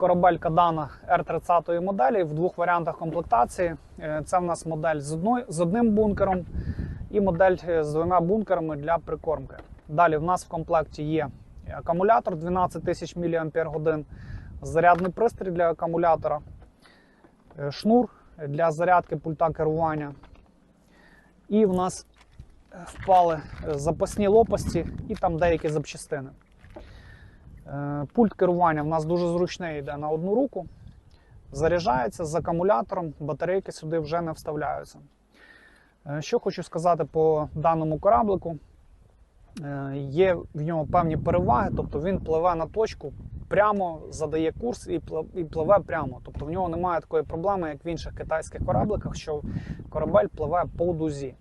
Корабель Кадана R30 моделі в двох варіантах комплектації. Е, Це в нас модель з, одною, з одним бункером і модель е, з двома бункерами для прикормки. Далі в нас в комплекті є акумулятор 12 тисяч мАч, зарядний пристрій для акумулятора, е, шнур для зарядки пульта керування. І в нас впали запасні лопасті і там деякі запчастини. Е, Пульт керування в нас дуже зручний йде на одну руку. Заряджається з акумулятором, батарейки сюди вже не вставляються. Е, Що хочу сказати по даному кораблику. Е, Є в нього певні переваги, тобто він пливе на точку, прямо задає курс і пливе прямо. Тобто в нього немає такої проблеми, як в інших китайських корабликах, що корабель пливе по дузі.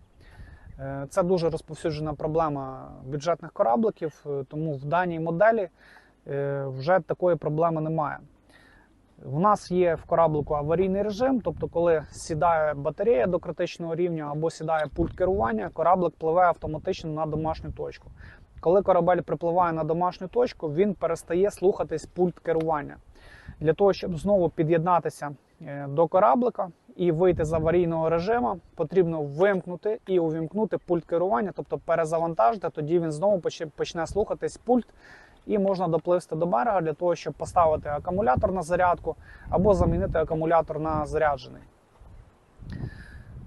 Це дуже розповсюджена проблема бюджетних корабликів, тому в даній моделі вже такої проблеми немає. У нас є в кораблику аварійний режим, тобто, коли сідає батарея до критичного рівня або сідає пульт керування, кораблик пливе автоматично на домашню точку. Коли корабель припливає на домашню точку, він перестає слухатись пульт керування. Для того, щоб знову під'єднатися е, до кораблика і вийти з аварійного режиму, потрібно вимкнути і увімкнути пульт керування, тобто перезавантажити, тоді він знову почне- почне слухатись пульт і можна допливти до берега для того, щоб поставити акумулятор на зарядку або замінити акумулятор на заряджений.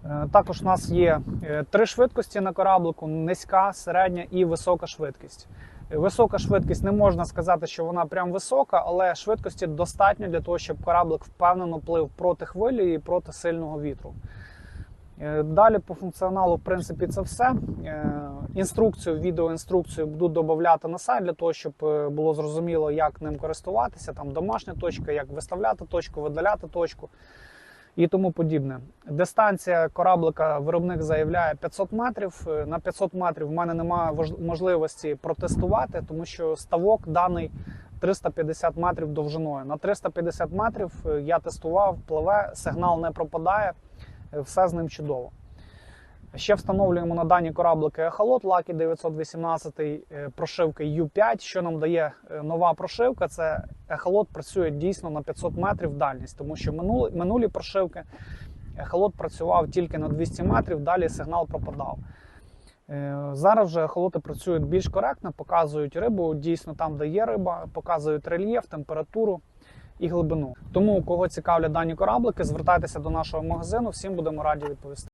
Е, Також у нас є е, три швидкості на кораблику: низька, середня і висока швидкість. Висока швидкість не можна сказати, що вона прям висока, але швидкості достатньо для того, щоб кораблик впевнено плив проти хвилі і проти сильного вітру. Е, Далі по функціоналу, в принципі, це все. Е, Інструкцію, відеоінструкцію буду додати на сайт для того, щоб е, було зрозуміло, як ним користуватися. Там домашня точка, як виставляти точку, видаляти точку і тому подібне. Дистанція кораблика виробник заявляє 500 метрів. Е, На 500 метрів в мене немає можливості протестувати, тому що ставок даний 350 метрів довжиною. На 350 метрів е, я тестував, пливе, сигнал не пропадає, е, все з ним чудово. Ще встановлюємо на дані кораблики ехолот Lucky 918 е, прошивки U5, що нам дає е, нова прошивка. Це ехолот працює дійсно на 500 метрів дальність, тому що минулі, минулі прошивки ехолот працював тільки на 200 метрів, далі сигнал пропадав. Е, Зараз вже ехолоти працюють більш коректно, показують рибу дійсно там, де є риба, показують рельєф, температуру і глибину. Тому, кого цікавлять дані кораблики, звертайтеся до нашого магазину, всім будемо раді відповісти.